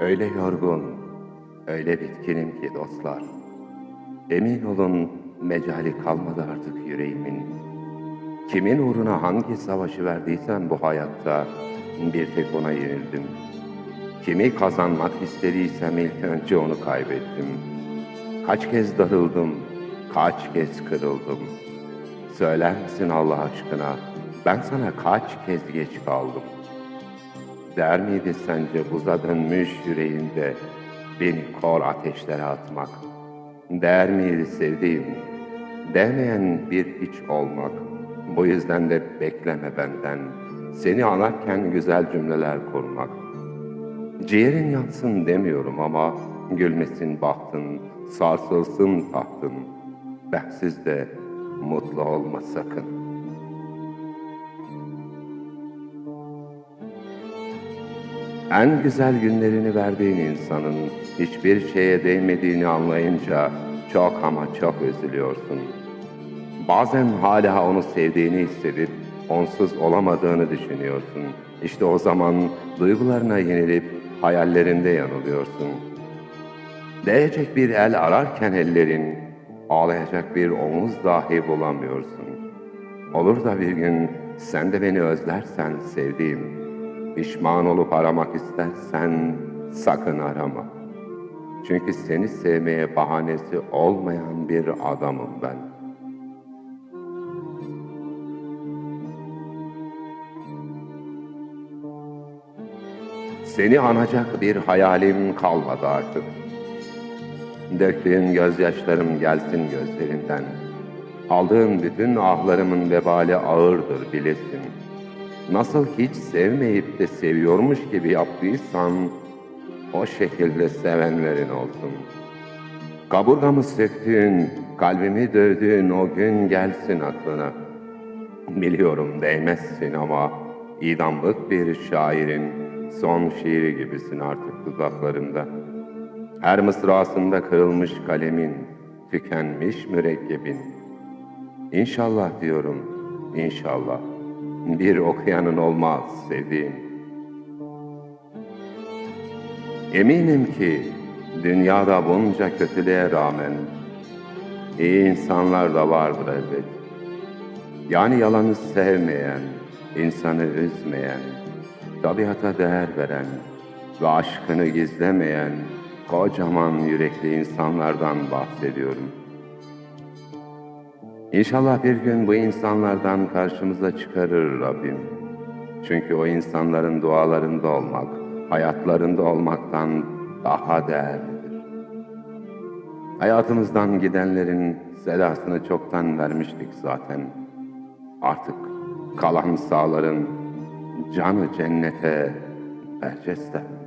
Öyle yorgun, öyle bitkinim ki dostlar. Emin olun mecali kalmadı artık yüreğimin. Kimin uğruna hangi savaşı verdiysem bu hayatta bir tek ona yenildim. Kimi kazanmak istediysem ilk önce onu kaybettim. Kaç kez darıldım, kaç kez kırıldım. Söyler misin Allah aşkına, ben sana kaç kez geç kaldım. Der miydi sence buza dönmüş yüreğinde beni kor ateşlere atmak? Der miydi sevdiğim, demeyen bir hiç olmak? Bu yüzden de bekleme benden, seni anarken güzel cümleler kurmak. Ciğerin yansın demiyorum ama gülmesin bahtın, sarsılsın tahtın. Bensiz de mutlu olma sakın. En güzel günlerini verdiğin insanın hiçbir şeye değmediğini anlayınca çok ama çok üzülüyorsun. Bazen hala onu sevdiğini hissedip onsuz olamadığını düşünüyorsun. İşte o zaman duygularına yenilip hayallerinde yanılıyorsun. Değecek bir el ararken ellerin, ağlayacak bir omuz dahi bulamıyorsun. Olur da bir gün sen de beni özlersen sevdiğim, pişman olup aramak istersen sakın arama. Çünkü seni sevmeye bahanesi olmayan bir adamım ben. Seni anacak bir hayalim kalmadı artık. Döktüğün gözyaşlarım gelsin gözlerinden. Aldığın bütün ahlarımın vebali ağırdır bilesin. Nasıl hiç sevmeyip de seviyormuş gibi yaptıysan, o şekilde sevenlerin olsun. Kaburgamı söktüğün, kalbimi dövdüğün o gün gelsin aklına. Biliyorum değmezsin ama idamlık bir şairin son şiiri gibisin artık dudaklarımda. Her mısrasında kırılmış kalemin, tükenmiş mürekkebin. İnşallah diyorum, inşallah. Bir okuyanın olmaz sevdiğim. Eminim ki dünyada bunca kötülüğe rağmen iyi insanlar da vardır elbet. Yani yalanı sevmeyen, insanı üzmeyen, tabiata değer veren ve aşkını gizlemeyen kocaman yürekli insanlardan bahsediyorum. İnşallah bir gün bu insanlardan karşımıza çıkarır Rabbim. Çünkü o insanların dualarında olmak, hayatlarında olmaktan daha değerlidir. Hayatımızdan gidenlerin selasını çoktan vermiştik zaten. Artık kalan sağların canı cennete berceste.